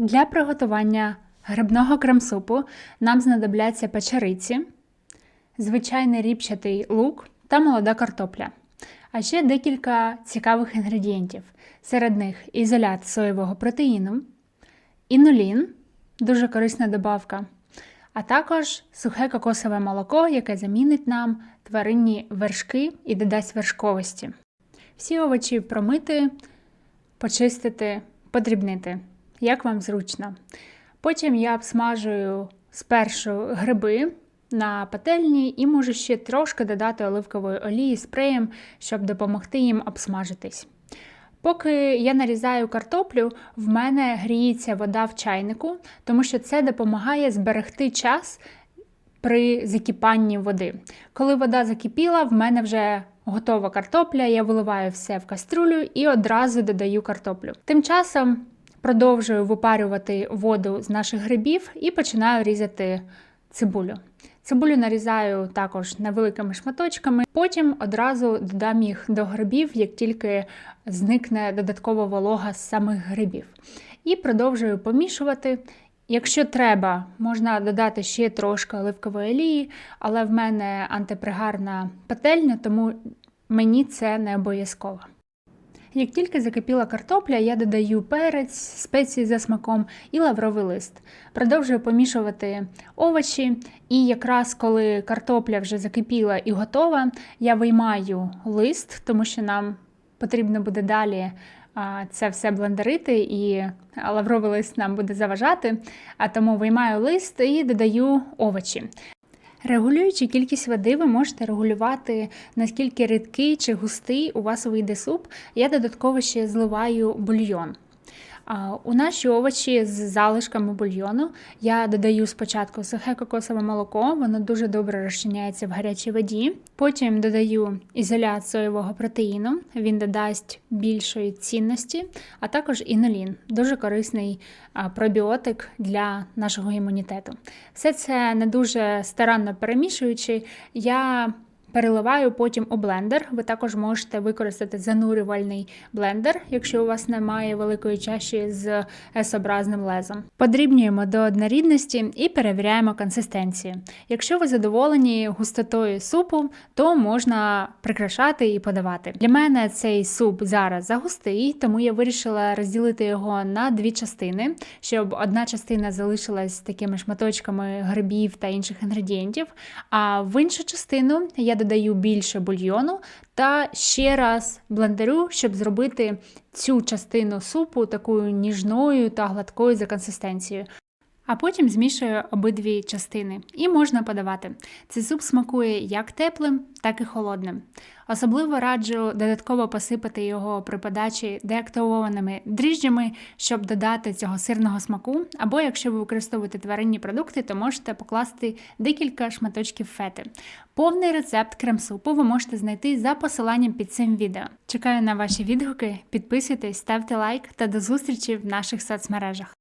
Для приготування грибного крем-супу нам знадобляться печериці, звичайний ріпчатий лук та молода картопля. А ще декілька цікавих інгредієнтів. Серед них ізолят соєвого протеїну, інулін дуже корисна добавка, а також сухе кокосове молоко, яке замінить нам тваринні вершки і додасть вершковості. Всі овочі промити, почистити, подрібнити, як вам зручно. Потім я обсмажую спершу гриби на пательні і можу ще трошки додати оливкової олії спреєм, щоб допомогти їм обсмажитись. Поки я нарізаю картоплю, в мене гріється вода в чайнику, тому що це допомагає зберегти час при закипанні води. Коли вода закипіла, в мене вже готова картопля, я виливаю все в каструлю і одразу додаю картоплю. Тим часом продовжую випарювати воду з наших грибів і починаю різати цибулю. Цибулю нарізаю також невеликими шматочками, потім одразу додам їх до грибів, як тільки зникне додаткова волога з самих грибів. І продовжую помішувати. Якщо треба, можна додати ще трошки оливкової олії, але в мене антипригарна пательня, тому мені це не обов'язково. Як тільки закипіла картопля, я додаю перець, спеції за смаком і лавровий лист. Продовжую помішувати овочі, і якраз коли картопля вже закипіла і готова, я виймаю лист, тому що нам потрібно буде далі це все блендерити, і лавровий лист нам буде заважати. А тому виймаю лист і додаю овочі. Регулюючи кількість води, ви можете регулювати наскільки рідкий чи густий у вас вийде суп. Я додатково ще зливаю бульйон. У наші овочі з залишками бульйону я додаю спочатку сухе кокосове молоко, воно дуже добре розчиняється в гарячій воді. Потім додаю ізолят соєвого протеїну, він додасть більшої цінності, а також інулін, дуже корисний пробіотик для нашого імунітету. Все це не дуже старанно перемішуючи, я Переливаю потім у блендер. Ви також можете використати занурювальний блендер, якщо у вас немає великої чаші з S-образним лезом. Подрібнюємо до однорідності і перевіряємо консистенцію. Якщо ви задоволені густотою супу, то можна прикрашати і подавати. Для мене цей суп зараз загустий, тому я вирішила розділити його на дві частини, щоб одна частина залишилась такими шматочками грибів та інших інгредієнтів, а в іншу частину я додаю більше бульйону та ще раз блендерю, щоб зробити цю частину супу такою ніжною та гладкою за консистенцією. А потім змішую обидві частини і можна подавати. Цей суп смакує як теплим, так і холодним. Особливо раджу додатково посипати його при подачі деактивованими дріжджами, щоб додати цього сирного смаку. Або якщо ви використовуєте тваринні продукти, то можете покласти декілька шматочків фети. Повний рецепт крем-супу ви можете знайти за посиланням під цим відео. Чекаю на ваші відгуки, підписуйтесь, ставте лайк та до зустрічі в наших соцмережах.